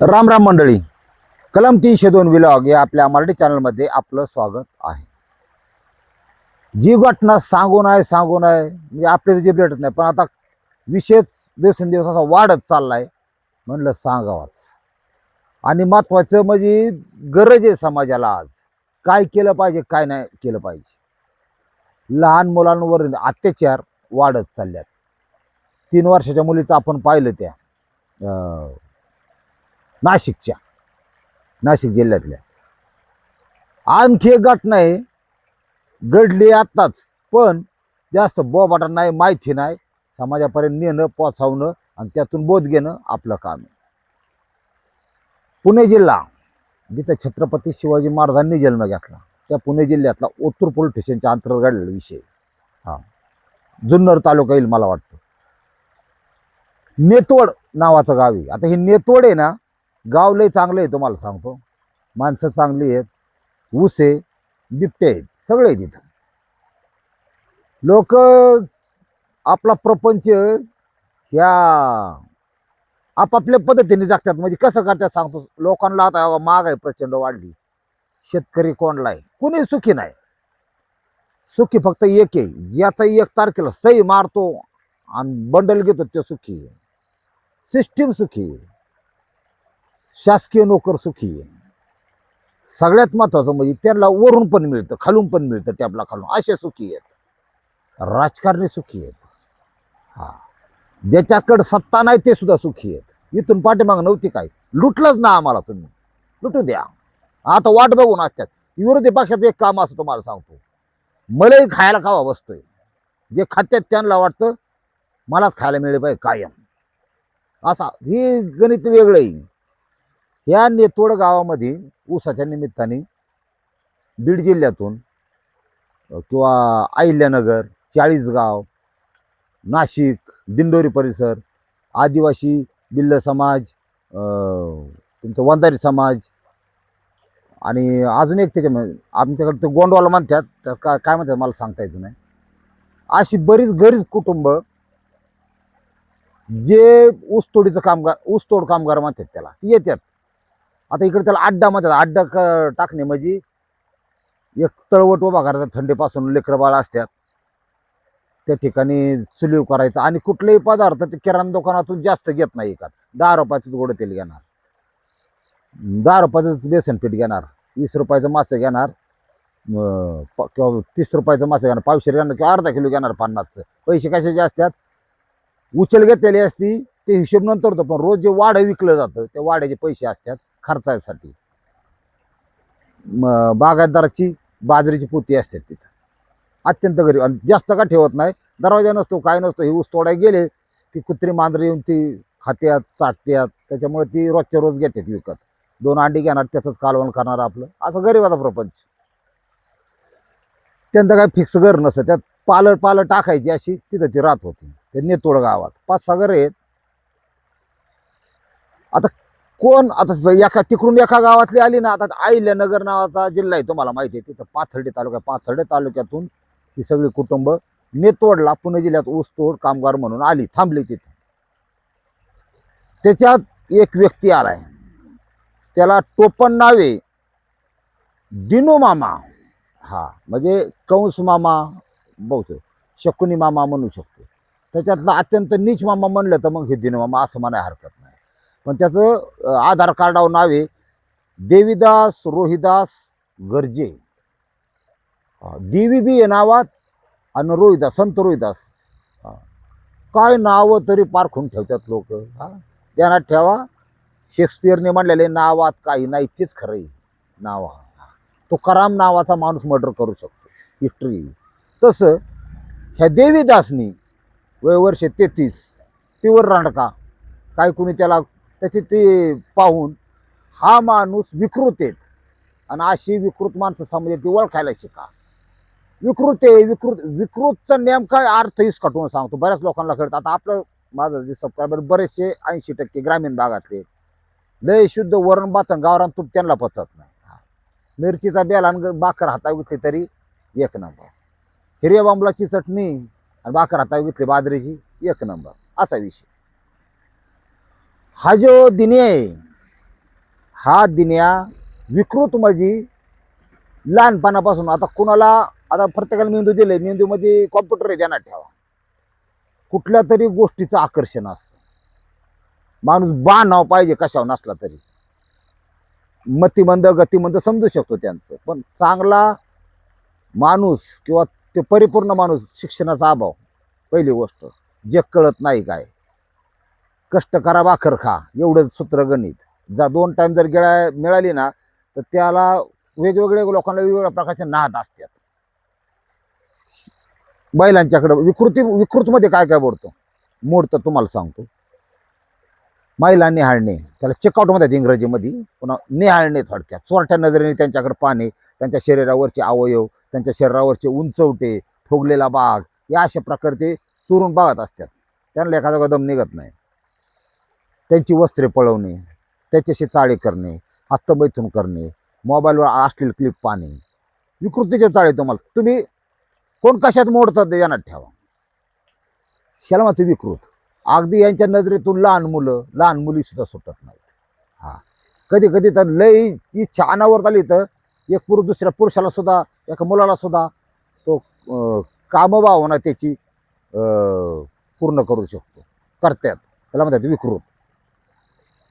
राम राम मंडळी. कलम तीनशे दोन विलॉग या आपल्या मराठी चॅनलमध्ये आपलं स्वागत आहे. जी घटना सांगून आहे सांगून आहे म्हणजे आपले जीभ भेटत नाही पण आता विषयच दिवसेंदिवस असा वाढत चाललाय म्हणलं सांगावाच. आणि महत्वाचं म्हणजे गरज आहे समाजाला आज. काय केलं पाहिजे काय नाही केलं पाहिजे. लहान मुलांवर अत्याचार वाढत चालल्यात. तीन वर्षाच्या मुलीचं आपण पाहिलं त्या नाशिकच्या नाशिक जिल्ह्यातल्या. आणखी एक घटना आहे. घडली आत्ताच पण जास्त बोबाटा नाही माहिती नाही. समाजापर्यंत नेणं पोचावणं आणि त्यातून बोध घेणं आपलं काम आहे. पुणे जिल्हा जिथं छत्रपती शिवाजी महाराजांनी जन्म घेतला त्या पुणे जिल्ह्यातला ओतूर पोलीस स्टेशनच्या अंतर्गत घडलेला विषय हा. जुन्नर तालुका येईल मला वाटतं. नेतवड नावाचं गाव आहे. आता हे नेतवड आहे ना गाव लय चांगलं आहे तुम्हाला सांगतो. माणसं चांगली आहेत. ऊस आहे बिबटे आहेत सगळे आहेत इथं. लोक आपला प्रपंच ह्या आपापल्या पद्धतीने जगतात. म्हणजे कसं करतात सांगतो. लोकांना आता महागाई प्रचंड वाढली. शेतकरी कोणला आहे? कुणी सुखी नाही. सुखी फक्त एक आहे. ज्याचा एक तारखेला सही मारतो आणि बंडल घेतो ते सुखी आहे. सिस्टीम सुखी आहे. शासकीय नोकर सुखी आहे. सगळ्यात महत्वाचं म्हणजे त्यांना वरून पण मिळतं खालून पण मिळतं टॅबला खालून. असे सुखी आहेत. राजकारणी सुखी आहेत. हा. ज्याच्याकडं सत्ता नाही ते सुद्धा सुखी आहेत. इथून पाठीमाग नव्हती काय? लुटलंच ना आम्हाला तुम्ही. लुटू द्या. आता वाट बघून असतात. विरोधी पक्षाचं एक काम असं तुम्हाला सांगतो. मलाही खायला खावा बसतोय. जे खात्यात त्यांना वाटतं मलाच खायला मिळेल पाहिजे कायम. असा हे गणित वेगळं येईल ह्या नेतोड गावामध्ये ऊसाच्या निमित्ताने बीड जिल्ह्यातून किंवा अहिल्यानगर चाळीसगाव नाशिक दिंडोरी परिसर आदिवासी बिल्ल समाज तुमचं वंधारी समाज आणि अजून एक त्याच्यामध्ये आमच्याकडे ते गोंडवाला म्हणतात त्यात काय काय म्हणतात मला सांगता यायचं नाही. अशी बरीच गरीब कुटुंब जे ऊसतोडीचं कामगार ऊसतोड कामगार म्हणतात त्याला ती येतात. आता इकडे त्याला अड्डा म्हणतात. अड्डा क- टाकणे म्हणजे एक तळवट उभा करायचा थंडीपासून लेकरं बाळ असतात. त्या ठिकाणी चुलीव करायचा. आणि कुठलेही पदार्थ ते किराणा दुकानातून जास्त घेत नाही एकात. दहा रुपयाचंच गोड तेल घेणार. दहा रुपयाचंच बेसन पीठ घेणार. वीस रुपयाचं मासं घेणार. किंवा तीस रुपयाचं मासं घेणार. पावशेर घेणार किंवा अर्धा किलो घेणार पन्नासचं. पैसे कशाचे असतात? उचल घेतलेली असती ते हिशोब नंतर होतं. पण रोज जे वाढ विकलं जातं त्या वाड्याचे पैसे असतात. खर्चासाठी. बागायतदाराची बाजरीची पोती असतात तिथं. अत्यंत गरीब आणि जास्त का ठेवत नाही? दरवाजा नसतो काय नसतो हे ऊस तोडाय गेले की कुत्री मांजर येऊन ती खात्यात चाटत्यात त्याच्यामुळे ती रोजच्या रोज घेतात विकत. दोन अंडी घेणार त्याचंच कालवण करणार आपलं. असं गरीबाचा प्रपंच. त्यांचं काय फिक्स घर नसतं. त्यात पालं पालं टाकायची अशी तिथं ती राहत होती. ते नेतोड गावात. पाच सहा घर आहेत. आता कोण? आता एका तिकडून एका गावातली आली ना आता आहिल्यानगर नावाचा जिल्हा आहे तुम्हाला माहिती आहे तिथं पाथर्डी तालुका पाथर्डे तालुक्यातून ही सगळी कुटुंब नेतोडला पुणे जिल्ह्यात ऊसतोड कामगार म्हणून आली थांबली तिथे. त्याच्यात एक व्यक्ती आलाय. त्याला टोपण नावे दिनू मामा. हा म्हणजे कंस मामा बघतो शकुनी मामा म्हणू शकतो. त्याच्यातला अत्यंत नीच मामा म्हणलं तर मग हे दिनू मामा असं म्हणाय हरकत नाही. पण त्याचं आधार कार्डावर नाव आहे. देवीदास रोहिदास गर्जे. देवी बी आहे नावात आणि रोहिदास संत रोहिदास. हा. काय नावं तरी पारखून ठेवतात लोक हा? त्यांना ठेवा. शेक्सपियरने म्हणलेले नावात काही नाही तेच खरं आहे. नावा तो कराम नावाचा माणूस मर्डर करू शकतो. हिस्ट्री तसं ह्या देवीदासनी वय वर्ष तेहतीस प्युअर रांडका. काय कुणी त्याला त्याचे ते पाहून हा माणूस विकृत आहेत. आणि अशी विकृत माणसं समाजात ती ओळखायला शिका. विकृत आहे विकृत विकृतचा नेमका अर्थ हीच सांगतो. बऱ्याच लोकांना कळतं. आता आपलं माझं जे सबस्क्रायबर बरेचसे ऐंशी टक्के ग्रामीण भागातले लय शुद्ध वरण बातन गावरान तूप त्यांना पचत नाही. हा. मिरचीचा बेल आणि बाकर हातावर घेतली तरी एक नंबर. हिरे बांबलाची चटणी आणि बाकर हातावर घेतली बाजरीची एक नंबर. असा विषय. हा जो दिनिया आहे हा दिन्या विकृत माझी लहानपणापासून. आता कुणाला आता प्रत्येकाला मेंदू दिले मेंदूमध्ये कॉम्प्युटर आहे त्यांना ठेवा. कुठल्या तरी गोष्टीचं आकर्षण असतं. माणूस बा नाव पाहिजे कशावर नसला तरी. मतिमंद गतिमंद समजू शकतो त्यांचं. पण चांगला माणूस किंवा ते परिपूर्ण माणूस शिक्षणाचा अभाव पहिली गोष्ट. जे कळत नाही काय. कष्ट करा भाकर खा. एवढंच सूत्र गणित. जा दोन टाइम जर गेळा मिळाली ना तर त्याला वेगवेगळ्या लोकांना वेगवेगळ्या प्रकारचे नाद असतात. बैलांच्याकडं विकृती विकृतमध्ये काय काय बोलतो? मोडतं तुम्हाला सांगतो. महिला निहाळणे त्याला चेकआउट म्हणतात इंग्रजीमध्ये. पुन्हा निहाळणे थोडक्यात. चोरट्या नजरेने त्यांच्याकडे पाहणे त्यांच्या शरीरावरचे अवयव त्यांच्या शरीरावरचे उंचवटे फुगलेला बाग या अशा प्रकारे ते चोरून बघत असतात. त्यांना एखादा कदम निघत नाही. त्यांची वस्त्रे पळवणे त्याच्याशी चाळे करणे हस्तमैथून करणे मोबाईलवर असलेले क्लिप पाहणे. विकृतीचे चाळे तुम्हाला. तुम्ही कोण कशात मोडतात ते ठेवा. शलमा मात्र विकृत. अगदी यांच्या नजरेतून लहान मुलं लहान मुली सुद्धा सुटत नाहीत. हा. कधी कधी तर लय इच्छा अनावर आली तर एक पुरुष दुसऱ्या पुरुषाला सुद्धा एका मुलाला सुद्धा तो कामभावना त्याची अं, पूर्ण करू शकतो. करतात. त्याला म्हणतात विकृत.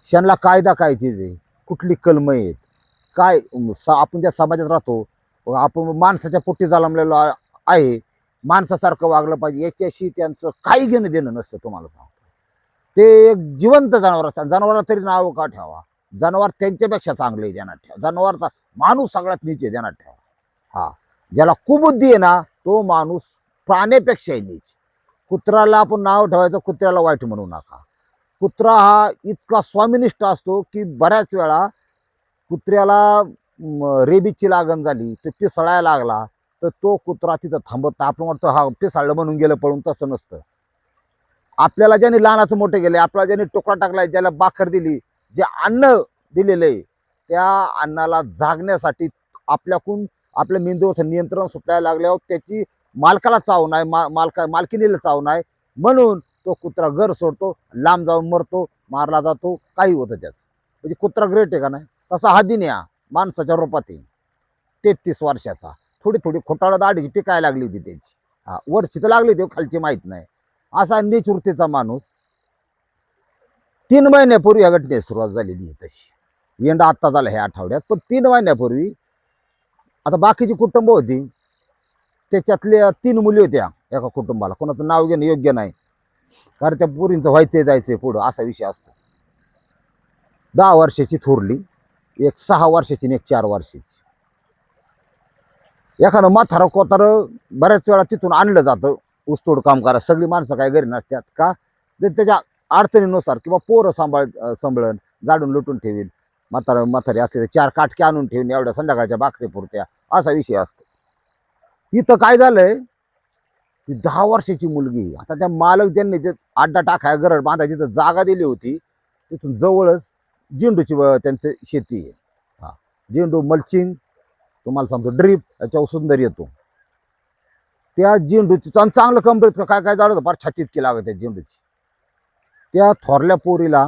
त्यांना कायदा काय चीज आहे कुठली कलम आहेत? काय सा आपण ज्या समाजात राहतो आपण माणसाच्या पोटी जालमलेलो आहे माणसासारखं वागलं पाहिजे याच्याशी त्यांचं काही घेणं देणं नसतं तुम्हाला सांगतो. ते एक जिवंत जनावर असतात. जनावराला तरी नाव का ठेवा? जनावर त्यांच्यापेक्षा चांगले ध्यानात ठेवा. जनावरचा माणूस सगळ्यात नीचे ध्यानात ठेवा. हा. ज्याला कुबुद्धी आहे ना तो माणूस प्राण्यापेक्षाही नीच. कुत्र्याला आपण नाव ठेवायचं कुत्र्याला वाईट म्हणू नका. कुत्रा हा इतका स्वामिनिष्ठ असतो की बऱ्याच वेळा कुत्र्याला रेबीजची लागण झाली तो पिसळायला लागला तर तो कुत्रा तिथं थांबत आपण म्हणतो हा पिसाळलं म्हणून गेलं पळून तसं नसतं. आपल्याला ज्याने लहानाचं मोठे गेले आपल्याला ज्याने टोकरा टाकलाय ज्याला बाखर दिली जे अन्न दिलेलं आहे त्या अन्नाला जागण्यासाठी आपल्याकडून आपल्या मेंदूवरचं नियंत्रण सुटायला लागल्यावर त्याची मालकाला चाव नाही मा मालका मालकिनीला चाव नाही. म्हणून तो कुत्रा घर सोडतो लांब जाऊन मरतो मारला जातो काही होतं त्याचं. म्हणजे कुत्रा ग्रेट आहे का नाही? तसा हा दिन्या माणसाच्या रूपात येईल तेहतीस वर्षाचा. थोडी थोडी खोटाळा दाढीची पिकायला लागली होती त्याची. हा वरची तर लागली होती खालची माहीत नाही. असा निचुरतीचा माणूस तीन महिन्यापूर्वी या घटनेस सुरुवात झालेली आहे तशी. यंदा आत्ता झाला ह्या आठवड्यात पण तीन महिन्यापूर्वी आता बाकीची कुटुंब होती. त्याच्यातल्या तीन मुली होत्या एका कुटुंबाला. कोणाचं नाव घेणं योग्य नाही. कारण त्या पोरींचं व्हायचं जायचंय पुढं असा विषय असतो. दहा वर्षाची थोरली एक सहा वर्षाची आणि एक चार वर्षाची. एखादं म्हातारं कोतारं बऱ्याच वेळा तिथून आणलं जातं ऊसतोड काम करा. सगळी माणसं काय घरी नसतात का? त्याच्या अडचणीनुसार किंवा पोरं सांभाळ अं, सांभाळून जाडून लुटून ठेवीन. म्हातारं म्हातारी असले तर चार काटके आणून ठेवीन एवढ्या संध्याकाळच्या बाकरी पुरत्या असा विषय असतो. इथं काय झालंय? ती दहा वर्षाची मुलगी आता त्या मालक त्यांनी ते अड्डा टाकाय गरड बांधायची तर जागा दिली होती. तिथून जवळच झेंडूची त्यांचं शेती आहे. हा. झेंडू मल्चिंग तुम्हाला सांगतो ड्रीप याच्यावर सुंदर येतो. त्या झेंडूची आणि चांगलं कंबरेत काय काय झालं फार छातीत की लागत त्या झेंडूची. त्या थोरल्या पोरीला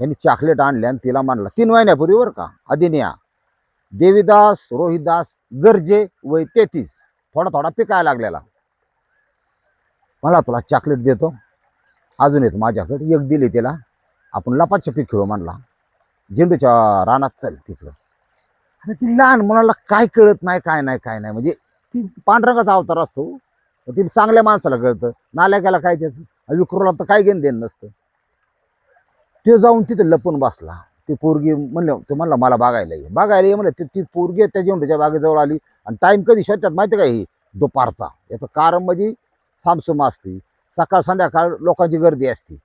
यांनी चॉकलेट आणले आणि तिला मानला. तीन महिन्यापूर्वी बरं का आदिनिया देवीदास रोहिदास गरजे वय तेहतीस. थोडा थोडा पिकायला लागलेला. मला तुला चॉकलेट देतो. अजून येतो माझ्याकडे एक दिली त्याला आपण लपाछपी पीक खेळू म्हणला. झेंडूच्या रानात चल तिकडं. आता ती लहान मुलाला काय कळत नाही काय नाही काय नाही. म्हणजे ती पांढरंगाचा अवतार असतो. ती चांगल्या माणसाला कळतं. नाल्याकाला काय त्याचं विक्रोला तर काय घेणं देणं नसतं. ते जाऊन तिथे लपून बसला. ती पोरगी म्हणलं ते म्हणलं मला बघायला ये. बघायला ये? म्हणलं ती ती पोरगी त्या झेंडूच्या बागेजवळ आली आणि टाईम कधी शोधतात माहिती का ही? दुपारचा. याचं कारण म्हणजे सामसुमा असते. सकाळ संध्याकाळ लोकांची गर्दी असते.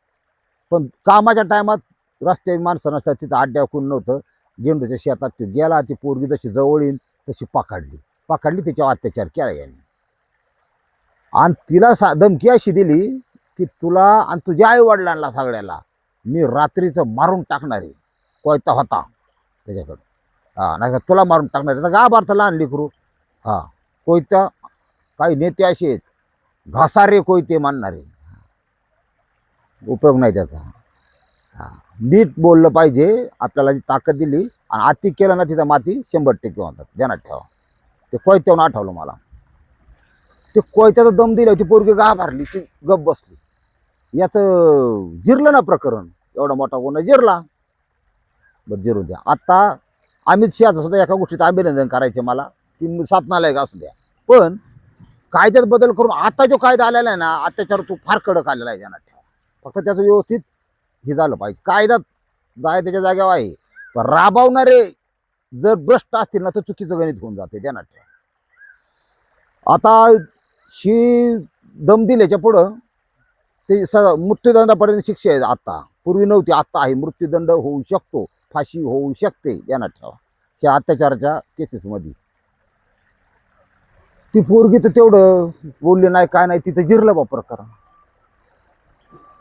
पण कामाच्या टायमात रस्ते माणसं नसतात तिथं अड्ड्या कोण नव्हतं. झेंडूच्या शेतात तो गेला ती पोरगी जशी जवळ येईल तशी पकडली. पकडली तिच्यावर अत्याचार केला याने. आणि तिला सा धमकी अशी दिली की तुला आणि तुझ्या आई वडिलांना सगळ्याला मी रात्रीचं मारून टाकणार आहे. कोयता होता त्याच्याकडं हा नाही तुला मारून टाकणार आहे. गा बारता लहान लेकरू. हा कोयता काही नेते असे आहेत. घासारे कोयते मानणारे. उपयोग नाही त्याचा. हा. नीट बोललं पाहिजे आपल्याला जी ताकद दिली आणि अति केलं ना तिथं माती शंभर टक्के होतात. ध्यानात ठेवा. ते कोयत्याहून आठवलं मला. ते कोयत्याचा दम दिला ती पोरगी गा भरली ती गप बसली. याचं जिरलं ना प्रकरण एवढा मोठा गुन्हा जिरला. बरं जिरू द्या. आत्ता अमित शहाचं सुद्धा एका गोष्टीत अभिनंदन करायचे मला. ती सात नालायक असू द्या. पण कायद्यात बदल करून आता जो कायदा आलेला आहे ना अत्याचार तो फार कडक आलेला आहे ध्यानात ठेवा फक्त त्याचं व्यवस्थित हे झालं पाहिजे. कायदा जाय त्याच्या जागेवर आहे. पण राबवणारे जर भ्रष्ट असतील ना तर चुकीचं गणित होऊन जाते ध्यानात ठेवा. आता शी दम दिल्याच्या पुढं ते स मृत्यूदंडापर्यंत शिक्षा आहे आत्ता पूर्वी नव्हती आत्ता आहे. मृत्यूदंड होऊ शकतो फाशी होऊ शकते ध्यानात ठेवा. ह्या अत्याचाराच्या केसेसमध्ये ती पोरगी तर तेवढं बोलली नाही काय नाही तिथं जिरलं बा प्रकरण.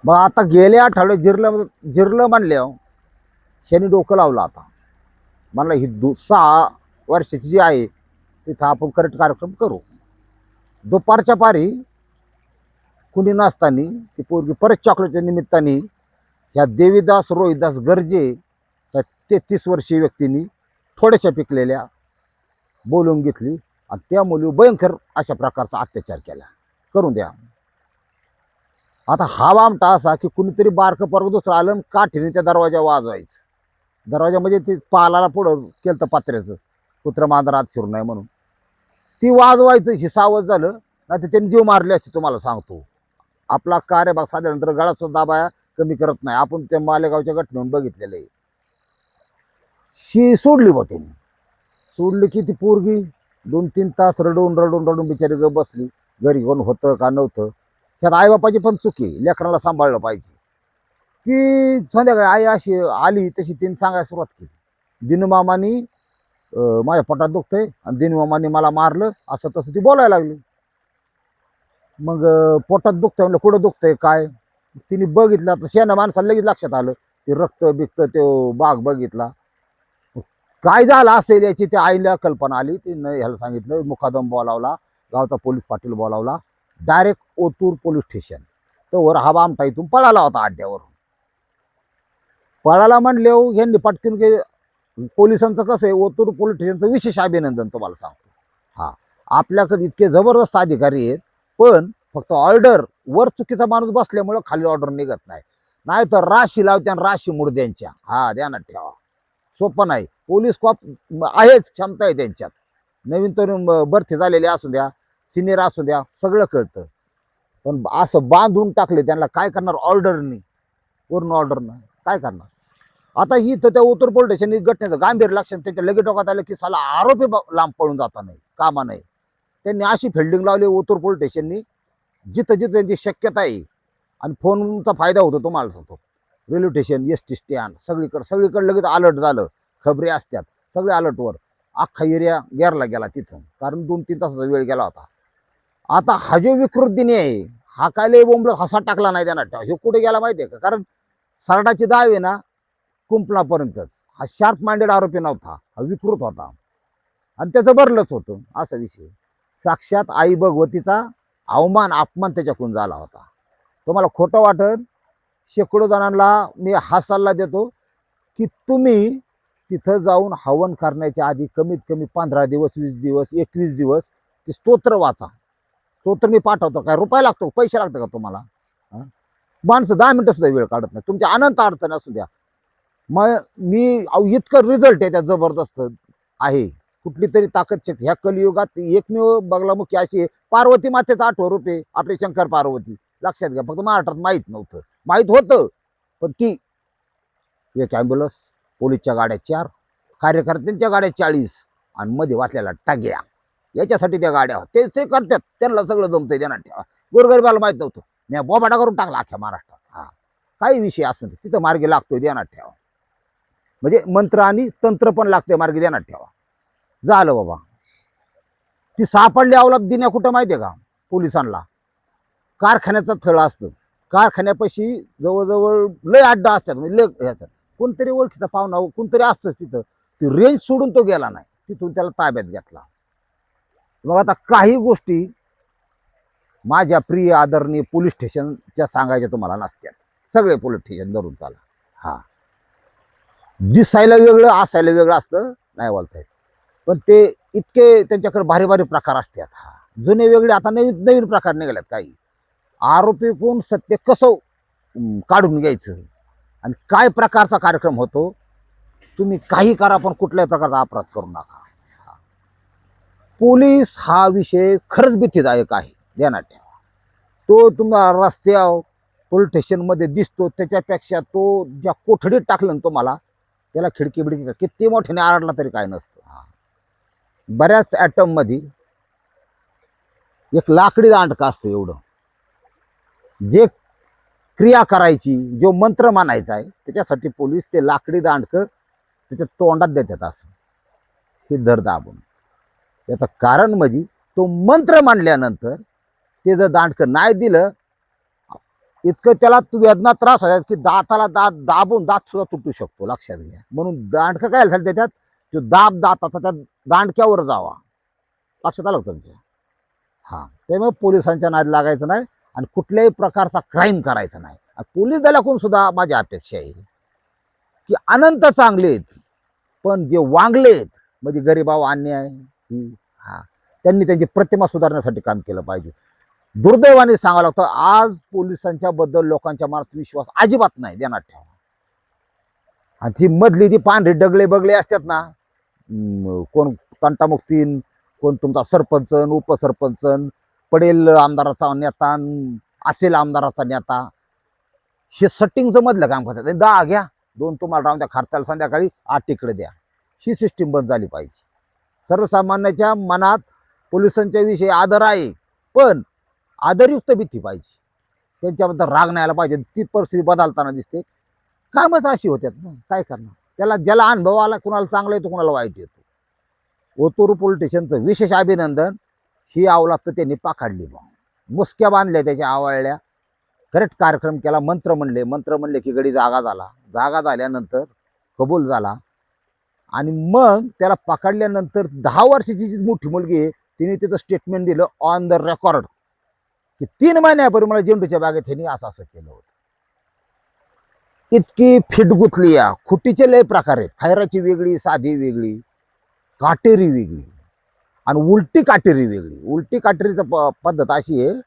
मग आता गेल्या आठवड्यात जिरलं जिरलं म्हणले ह्यानी डोकं लावलं आता. म्हणलं ही दु सहा वर्षाची जी आहे तिथं आपण करेक्ट कार्यक्रम करू. दुपारच्या पारी कुणी नसताना ती पोरगी परत चॉकलेटच्या निमित्ताने ह्या देवीदास रोहिदास गर्जे ह्या तेहतीस वर्षीय व्यक्तींनी थोड्याशा पिकलेल्या बोलवून घेतली. आणि त्या मुली भयंकर अशा प्रकारचा अत्याचार केला. करून द्या. आता हा वामटा असा की कुणीतरी बारकं पर्व दुसरं आलं आणि काठीने त्या दरवाजा वाजवायचं. दरवाजा म्हणजे ते पालाला पुढं केलं तर पात्र्याचं. कुत्र मांजर आत शिरू नाही म्हणून. ती वाजवायचं ही सावध झालं नाही तर त्यांनी जीव मारले असते तुम्हाला सांगतो. आपला कार्यभाग साधल्यानंतर गळा सुद्धा दाबाया कमी करत नाही. आपण त्या मालेगावच्या घटनेहून बघितलेलं आहे. शी सोडली बा त्यांनी. सोडली की ती पोरगी? दोन तीन तास रडून रडून रडून बिचारी ग बसली. घरी कोण होतं का नव्हतं? ह्यात आईबापाची पण चुकी लेकराला सांभाळलं पाहिजे. ती संध्याकाळी आई अशी आली तशी तिने सांगायला सुरुवात केली. दिनमामानी माझ्या पोटात दुखतंय आणि दिनमामानी मला मारलं असं तसं ती बोलायला लागली. मग पोटात दुखतंय म्हणलं कुठं दुखतंय काय? तिने बघितलं आता शेणा माणसाला लगेच लक्षात आलं. ते रक्त बिकतं तो बाग बघितला. काय झालं असेल याची? त्या आईला कल्पना आली. तिनं ह्याला सांगितलं मुखादम बोलावला गावचा पोलीस पाटील बोलावला. डायरेक्ट ओतूर पोलीस स्टेशन तर वर हा आमटा इथून पळाला होता अड्ड्यावरून. पळाला म्हणले हो, ह्यांनी पटकन गे पोलिसांचं कसं आहे ओतूर पोलीस स्टेशनचं विशेष अभिनंदन तुम्हाला सांगतो. हा आपल्याकडे इतके जबरदस्त अधिकारी आहेत पण फक्त ऑर्डर वर चुकीचा माणूस बसल्यामुळं खाली ऑर्डर निघत नाही. नाही तर राशी लावत्या आणि राशी मुर्द्यांच्या. हा ध्यानात ठेवा. सोपं नाही. पोलीस कॉप आहेच क्षमता आहे त्यांच्यात. नवीन तरुण भरती झालेले असू द्या सिनियर असू द्या सगळं कळतं. पण असं बांधून टाकले त्यांना काय करणार ऑर्डरनी वरून ऑर्डरनं काय करणार? आता ही तर त्या उत्तर पोलीस घटनेचं गांभीर लक्षात त्यांच्या लगे डोक्यात आलं की साला आरोपी लांब पळून जाता नाही कामा नाही. त्यांनी अशी फिल्डिंग लावली उत्तर पोलीस स्टेशननी जिथं जिथं त्यांची शक्यता आहे. आणि फोनचा फायदा होतो तुम्हाला सांगतो. Railway station S T stand सगळीकडे सगळीकडे लगेच अलर्ट झालं. खबरे असतात. सगळे अलर्टवर अख्खा एरिया गेरला गेला तिथून. कारण दोन तीन तासाचा वेळ गेला होता. आता हा जो विकृत दिने आहे हा काय लय बोंबल हसा टाकला नाही त्यांना. हे कुठे गेला माहिती आहे का? कारण सरडाची दाव आहे ना कुंपणापर्यंतच हा शार्प माइंडेड आरोपी नव्हता. हा विकृत होता. आणि त्याचं भरलंच होतं. असा विषय. साक्षात आई भगवतीचा अवमान अपमान त्याच्याकडून झाला होता. तुम्हाला खोटं वाटत? शेकडो जणांना मी हा सल्ला देतो की तुम्ही तिथं जाऊन हवन करण्याच्या आधी कमीत कमी पंधरा दिवस वीस दिवस एकवीस दिवस ते स्तोत्र वाचा. स्तोत्र मी पाठवतो. काय रुपये लागतो? पैसे लागतं का तुम्हाला? माणसं दहा मिनटं सुद्धा वेळ काढत नाही तुमच्या अनंत अडचणी असू द्या. मग मी अहो, इतकं रिझल्ट आहे त्या जबरदस्त आहे. कुठली तरी ताकद शक्ती. ह्या कलियुगात एकमेव बगलामुखी अशी आहे. पार्वती मातेचा आठवं रुपये आपले शंकर पार्वती. लक्षात घ्या फक्त महाराष्ट्रात माहीत नव्हतं. माहीत होतं पण ती एक ॲम्ब्युलन्स पोलीसच्या गाड्या चार कार्यकर्त्यांच्या गाड्या चाळीस आणि मध्ये वाटलेला टाग्या याच्यासाठी त्या गाड्या ते ते करतात. त्यांना सगळं जमतंय त्यांना ठेवा. गोरगरिबाला माहीत नव्हतं. मी बोबाटा करून टाकला अख्ख्या महाराष्ट्रात. हा. काही विषय असून तिथं मार्गी लागतोय ध्यानात ठेवा. म्हणजे मंत्र आणि तंत्र पण लागते मार्गी ध्यानात ठेवा. झालं बाबा. ती सापडली अवलाद दिण्या कुठं माहितीये का? पोलिसांना. कारखान्याचा थळ असतं. कारखान्यापाशी जवळजवळ लय अड्डा असतात म्हणजे लय ह्याच्यात. कोणतरी ओळखीचा पाहुणा कोणतरी असतंच तिथं. ती रेंज सोडून तो गेला नाही. तिथून त्याला ताब्यात घेतला. मग आता काही गोष्टी माझ्या प्रिय आदरणीय पोलीस स्टेशनच्या सांगायच्या तुम्हाला नसत्यात. सगळे पोलीस स्टेशन धरून चाला. हा. दिसायला वेगळं असायला वेगळं असतं नाही बोलता येत. पण ते इतके त्यांच्याकडे भारी भारी प्रकार असतात. हा. जुने वेगळे आता नवीन नवीन प्रकार निघाल्यात काही. आरोपी कोण सत्य कसं काढून घ्यायचं? आणि काय प्रकारचा कार्यक्रम होतो? तुम्ही काही करा पण कुठल्याही प्रकारचा अपराध करू नका. हा. पोलीस हा विषय खरंच भीतीदायक आहे. ध्यानात ठेवा. तो तुम्हाला रस्त्यावर पोलीस स्टेशनमध्ये दिसतो. त्याच्यापेक्षा तो ज्या कोठडीत टाकलं ना तुम्हाला त्याला खिडकी बिडकी किती मोठ्याने आरडला तरी काय नसतं. हा. बऱ्याच ॲटममध्ये एक लाकडी दांडका असतं एवढं. जे क्रिया करायची जो मंत्र मानायचा आहे त्याच्यासाठी पोलीस ते लाकडी दांडकं त्याच्या तोंडात देतात असं. हे दर दाबून. याचं कारण म्हणजे तो मंत्र मांडल्यानंतर ते जर दांडकं नाही दिलं इतकं त्याला तू वेदना त्रास होतात की दाताला दात दाबून दात सुद्धा तुटू शकतो लक्षात घ्या. म्हणून दांडकं काय झालं त्याच्यात? तो दाब दाताचा त्या दांडक्यावर जावा. लक्षात आलं तुमच्या हा. त्यामुळे पोलिसांच्या नाद लागायचं नाही. आणि कुठल्याही प्रकारचा क्राईम करायचा नाही. पोलीस दलाकडून सुद्धा माझी अपेक्षा आहे की अनंत चांगले आहेत पण जे वांगले आहेत म्हणजे गरीबाव अन्याय ही हा त्यांनी त्यांची प्रतिमा सुधारण्यासाठी काम केलं पाहिजे. दुर्दैवाने सांगावं लागतं आज पोलिसांच्या बद्दल लोकांच्या मनात विश्वास अजिबात नाही देणार ठेवा. आणि जी मधली ती पांढरी डगले बगले असतात ना कोण तंटामुक्तीन कोण तुमचा सरपंच उपसरपंच पडेल आमदाराचा नेता असेल आमदाराचा नेता. हे सट्टिंगचं मधलं काम करतात. दहा घ्या. दोन तुम्हाला राहून द्या. खारताला संध्याकाळी आठ तिकडे द्या. ही सिस्टीम बंद झाली पाहिजे. सर्वसामान्याच्या मनात पोलिसांच्या विषयी आदर आहे. पण आदरयुक्त भीती पाहिजे. त्यांच्याबद्दल राग नाही आला पाहिजे. ती परिस्थिती बदलताना दिसते. कामच अशी होत्यात ना. काय करणार? त्याला ज्याला अनुभव आला कुणाला चांगला येतो कुणाला वाईट येतो. ओतूर पोलीस स्टेशनचं विशेष अभिनंदन. ही आवलात तर त्यांनी पाखाडली बा मुसक्या बांधल्या त्याच्या आवळल्या. करेक्ट कार्यक्रम केला मंत्र म्हणले. मंत्र म्हणले की गडी जागा झाला. जागा झाल्यानंतर कबूल झाला. आणि मग त्याला पकडल्यानंतर दहा वर्षाची जी मोठी मुलगी आहे तिने तिथं स्टेटमेंट दिलं ऑन द रेकॉर्ड की तीन महिन्यापूर्वी मला झेंडूच्या बागेत ह्यांनी असं असं केलं होतं. इतकी फिट गुतली या. खुटीचे लय प्रकार आहेत. खैराची वेगळी साधी वेगळी काटेरी वेगळी. आणि उलटी काटेरी वेगळी. उलटी काटेरीचं प पद्धत अशी आहे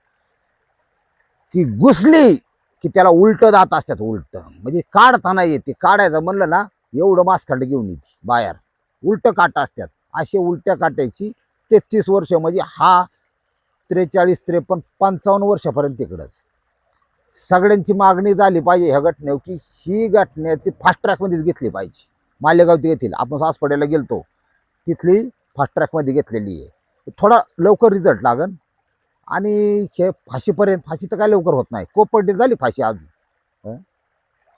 की घुसली की त्याला उलट दात असतात उलट. म्हणजे काढताना येते. काढायचं म्हणलं ना एवढं मासखंड घेऊन येते बाहेर. उलट काट असतात. असे उलट्या काटायची तेहतीस वर्ष म्हणजे हा त्रेचाळीस त्रेपन्न पंचावन्न वर्षापर्यंत तिकडंच. सगळ्यांची मागणी झाली पाहिजे ह्या घटनेवर की ही घटनेची फास्ट ट्रॅकमध्येच घेतली पाहिजे. मालेगाव ती येथील आपण सासपड्याला गेलतो. तिथली फास्ट ट्रॅकमध्ये घेतलेली आहे. थोडा लवकर रिझल्ट लागन. आणि हे फाशीपर्यंत फाशी तर काय लवकर होत नाही. कोपर्डी झाली फाशी आज.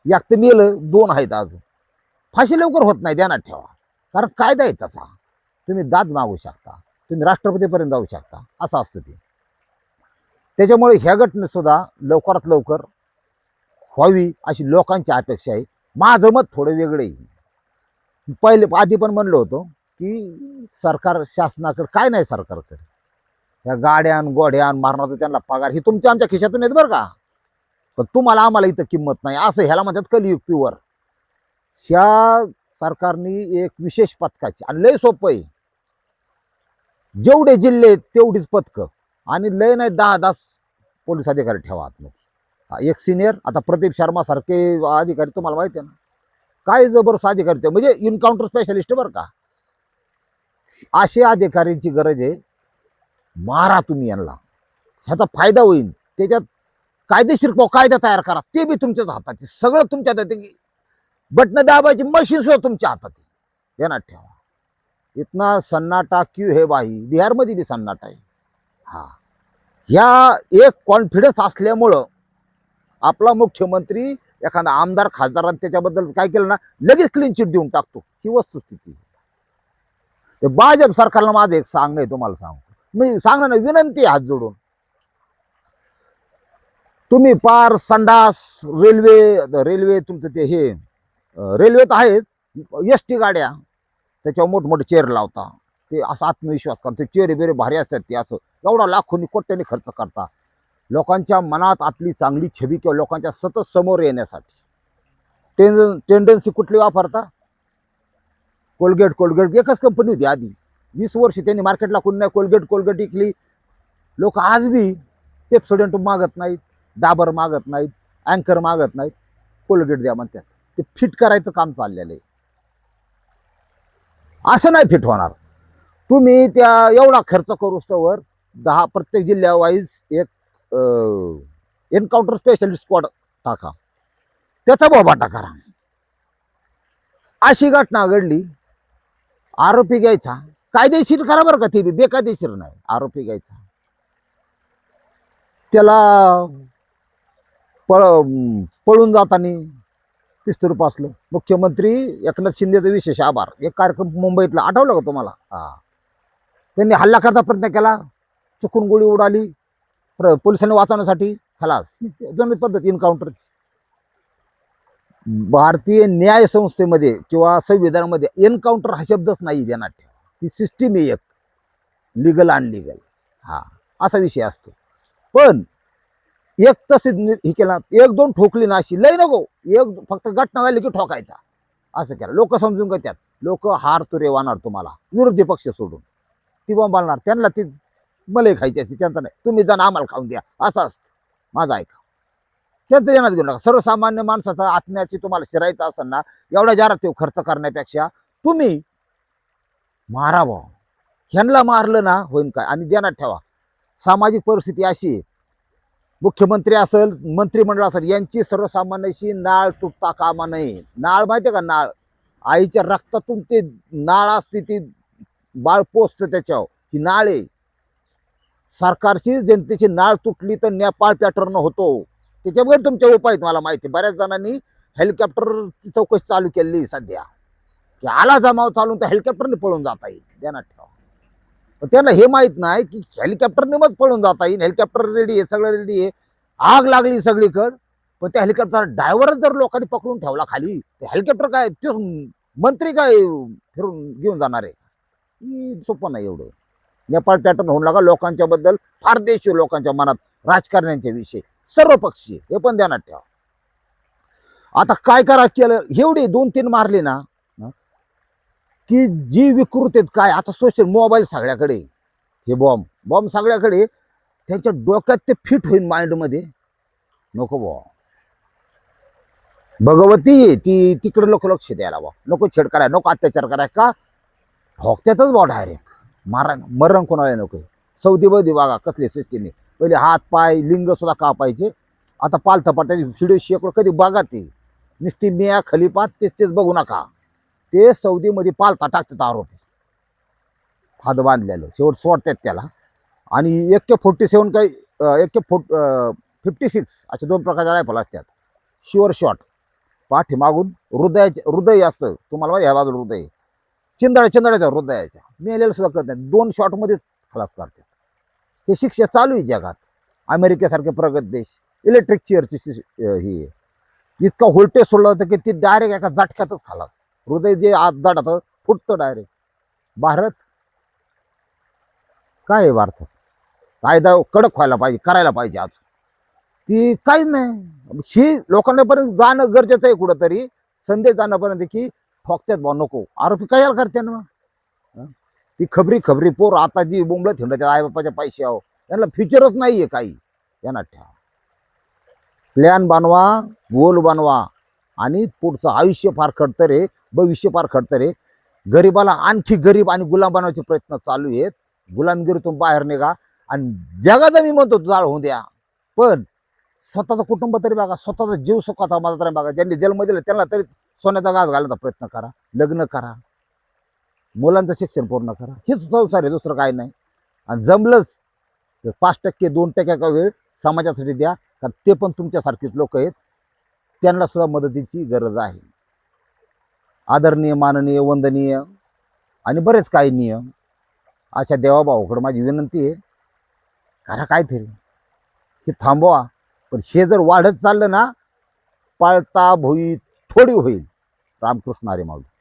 एक तर मेलं दोन आहेत अजून फाशी लवकर होत नाही ध्यानात ठेवा. कारण कायदा आहे तसा. तुम्ही दाद मागू शकता. तुम्ही राष्ट्रपतीपर्यंत जाऊ शकता. असं असतं ते. त्याच्यामुळे ह्या घटनेसुद्धा लवकरात लवकर व्हावी अशी लोकांची अपेक्षा आहे. माझं मत थोडं वेगळं आहे. पहिले आधी पण म्हणलो होतो की सरकार शासनाकडे काय नाही सरकारकडे. ह्या गाड्यान गोड्यान मारणार त्यांना पगार ही तुमच्या आमच्या खिशातून येत बरं का? पण तुम्हाला आम्हाला इथं किंमत नाही. असं ह्याला म्हणतात कलियुग प्युअर ह्या सरकारने एक विशेष पथकाची आणि लय सोपं आहे. जेवढे जिल्हे तेवढीच पथकं. आणि लय नाही दहा दहा पोलीस अधिकारी ठेवा आतमध्ये. हा, एक सिनियर आता प्रदीप शर्मा सारखे अधिकारी तुम्हाला माहिती आहे ना. काय जबरदस्त अधिकारी ते म्हणजे इन्काउंटर स्पेशलिस्ट बरं का? असे अधिकाऱ्यांची गरज आहे. मारा तुम्ही यांना. ह्याचा फायदा होईल. त्याच्यात कायदेशीर कायदा तयार करा. ते बी तुमच्याच हातात सगळं तुमच्या हातात आहे. बटणं दाबायची मशीन सुद्धा तुमच्या हातात आहे ध्यानात ठेवा. इतना सन्नाटा क्यू हे बाई. बिहारमध्ये बी सन्नाटा आहे. हा. ह्या एक कॉन्फिडन्स असल्यामुळं आपला मुख्यमंत्री एखादा आमदार खासदारांनी त्याच्याबद्दल काय केलं ना लगेच क्लीन चिट देऊन टाकतो. ही वस्तुस्थिती ते भाजप सरकारला माझं एक सांगणं आहे तुम्हाला सांगतो. मी सांगणं नाही विनंती हात जोडून. तुम्ही पार संडास रेल्वे रेल्वे तुमचं ते हे रेल्वे तर आहेच एस टी गाड्या त्याच्यावर मोठमोठे चेअर लावता. ते असा आत्मविश्वास करता. ते चेअर बिरे भारी असतात ते असं. एवढा लाखोनी कोट्याने खर्च करता. लोकांच्या मनात आपली चांगली छबी किंवा लोकांच्या सतत समोर येण्यासाठी. टेन टेंडन्सी कुठली वापरता? Colgate Colgate. एकच कंपनी होती आधी. वीस वर्ष त्यांनी मार्केटला कोणी नाही कोलगेट कोलगेट विकली. लोक आज बी पेप्सोडेंट मागत नाहीत डाबर मागत नाहीत अँकर मागत नाहीत. कोलगेट द्या म्हणतात. ते फिट करायचं काम चाललेलं आहे. असं नाही फिट होणार. तुम्ही त्या एवढा खर्च करूस तवर दहा प्रत्येक जिल्ह्यावाईज एक एन्काउंटर स्पेशलिस्ट स्क्वॉड टाका. त्याचा बोबाटा करा अशी घटना घडली. आरोपी घ्यायचा. कायदेशीर करा बरं का ती बी बेकायदेशीर नाही आरोपी घ्यायचा. त्याला पळ पळून जाताना पिस्तूर पासलं मुख्यमंत्री एकनाथ शिंदेचा विशेष आभार. एक कार्यक्रम मुंबईतला आठवलं का तुम्हाला? हां. त्यांनी हल्ला करायचा प्रयत्न केला. चुकून गोळी उडाली. प्र- पोलिसांनी वाचवण्यासाठी. खलास. ही दोन्ही पद्धत इन्काउंटरची भारतीय न्याय संस्थेमध्ये किंवा संविधानामध्ये एन्काउंटर हा शब्दच नाही देण्यात ती. सिस्टीम आहे एक. लिगल अनलिगल हा असा विषय असतो. पण एक तसे हे केला एक दोन ठोकली ना अशी लय नको. एक फक्त घटना झाली की ठोकायचा. असं केलं. लोक समजून घेतात. लोक हार तुरे वाणार तुम्हाला. विरोधी पक्ष सोडून. ती बोंबालणार. त्यांना ती मलई खायची असते. त्यांचं नाही. तुम्ही जाणं आम्हाला खाऊन द्या. असं असतं. माझं ऐका त्यांचं येणार घेऊ नका सर्वसामान्य माणसाचा आत्म्याची तुम्हाला शिरायचं असेल ना एवढ्या जारात ते खर्च करण्यापेक्षा तुम्ही मारा भाऊ ह्यांना मारलं ना होईन काय? आणि देण्यात ठेवा. सामाजिक परिस्थिती अशी आहे. मुख्यमंत्री असेल मंत्रिमंडळ असेल यांची सर्वसामान्याशी नाळ तुटता कामा नये. नाळ माहिती का नाळ? आईच्या रक्तातून ते नाळ असते ती बाळ पोचतं त्याच्यावर. ही नाळ आहे. सरकारची जनतेची नाळ तुटली तर नेपाळ पॅटर्न होतो. त्याच्यामुळे तुमचे उपाय आहेत मला माहिती. बऱ्याच जणांनी हेलिकॉप्टरची चौकशी चालू केलेली सध्या. की आला जमाव चालून तर हेलिकॉप्टरने पळून जाता येईल. ध्यानात ठेवा. पण त्यांना हे माहीत नाही की हेलिकॉप्टरने मग पळून जाता येईल. हेलिकॉप्टर रेडी आहे सगळं रेडी आहे. आग लागली सगळीकड. पण त्या हेलिकॉप्टर ड्रायव्हरच जर लोकांनी पकडून ठेवला खाली तर हेलिकॉप्टर काय तो मंत्री काय फिरून घेऊन जाणार आहे? सोपं नाही एवढं. नेपाळ पॅटर्न होऊन लागा लोकांच्या बद्दल फार देश लोकांच्या मनात. राजकारण्यांच्या विषयी. सर्व पक्षी हे पण ध्यानात ठेवा. आता काय करा केलं? एवढे दोन तीन मारले ना की जी विकृतीत काय आता सोशल मोबाईल सगळ्याकडे हे बॉम्ब बॉम्ब सगळ्याकडे त्यांच्या डोक्यात ते फिट होईल माइंडमध्ये नको बॉ भगवती ती तिकडे लोक लक्ष द्यायला बा नको छेड कराय नको अत्याचार कराय का? ठोकत्यातच बा डायरेक्ट मारा मरण कोणाला नको. सौदी बदी बघा कसली सिस्टीम पहिले हात पाय लिंग सुद्धा कापायचे. आता पालथं पालथा व्हिडिओ शेकडो कधी बघा ते. नुसती मिया खलिफा तेच तेच बघू नका. ते सौदीमध्ये पालथा टाकतात आरोपी. हात बांधलेलं. शेवट सोडतात त्याला. आणि एक के फोर्टी सेवन काही एक के फोर्ट फिफ्टी सिक्स असे दोन प्रकारच्या रायफल असतात. शुअर शॉट पाठीमागून हृदयाचे हृदय असतं. तुम्हाला माहिती ह्या बाजूला हृदय. चिंदड्या चिंदड्याच्या हृदयाच्या मेलेलं सुद्धा करत नाही. दोन शॉटमध्ये खलास करतात. हे शिक्षा चालू आहे जगात. अमेरिकेसारखे प्रगत देश. इलेक्ट्रिक चेअरची ही आहे. इतका व्होल्टेज सोडला होता की ती डायरेक्ट एका झटक्यातच खालास. हृदय जे आत दाटातं फुटतं डायरेक्ट भारत? काय आहे भारतात कायदा कडक व्हायला पाहिजे करायला पाहिजे आज. ती काहीच नाही. ही लोकांनापर्यंत जाणं गरजेचं आहे कुठंतरी. संदेश जाण्यापर्यंत की ठोकत्यात बा नको. आरोपी काय करते ना? ती खबरी खबरी पोर आता जी बोंबलं ठेवलं आई बापाच्या पैसे आहो. त्यांना फ्युचरच नाहीये काही. यांना ठेवा. प्लॅन बनवा गोल बनवा. आणि पुढचं आयुष्य फार खडतर आहे भविष्य फार खडतर आहे. गरिबाला आणखी गरीब आणि गुलाम बनवायचे प्रयत्न चालू आहेत. गुलामगिरीतून बाहेर निघा. आणि जगाचा मी म्हणतो जाळ होऊ द्या. पण स्वतःचं कुटुंब तरी बघा स्वतःचा जीव सुखाचा माझा तरी बघा. ज्यांनी जन्म दिला त्यांना तरी सोन्याचा घास घालण्याचा प्रयत्न करा. लग्न करा. मुलांचं शिक्षण पूर्ण करा. हेच संसार आहे दुसरं काही नाही. आणि जमलंच तर पाच टक्के दोन टक्क्याचा वेळ समाजासाठी द्या कारण ते पण तुमच्यासारखीच लोक आहेत. त्यांना सुद्धा मदतीची गरज आहे. आदरणीय माननीय वंदनीय आणि बरेच काही नियम अशा देवाभाऊकडे माझी विनंती आहे. करा काहीतरी. हे थांबवा. पण हे जर वाढत चाललं ना पळता भोई थोडी होईल. रामकृष्ण आरे माऊली.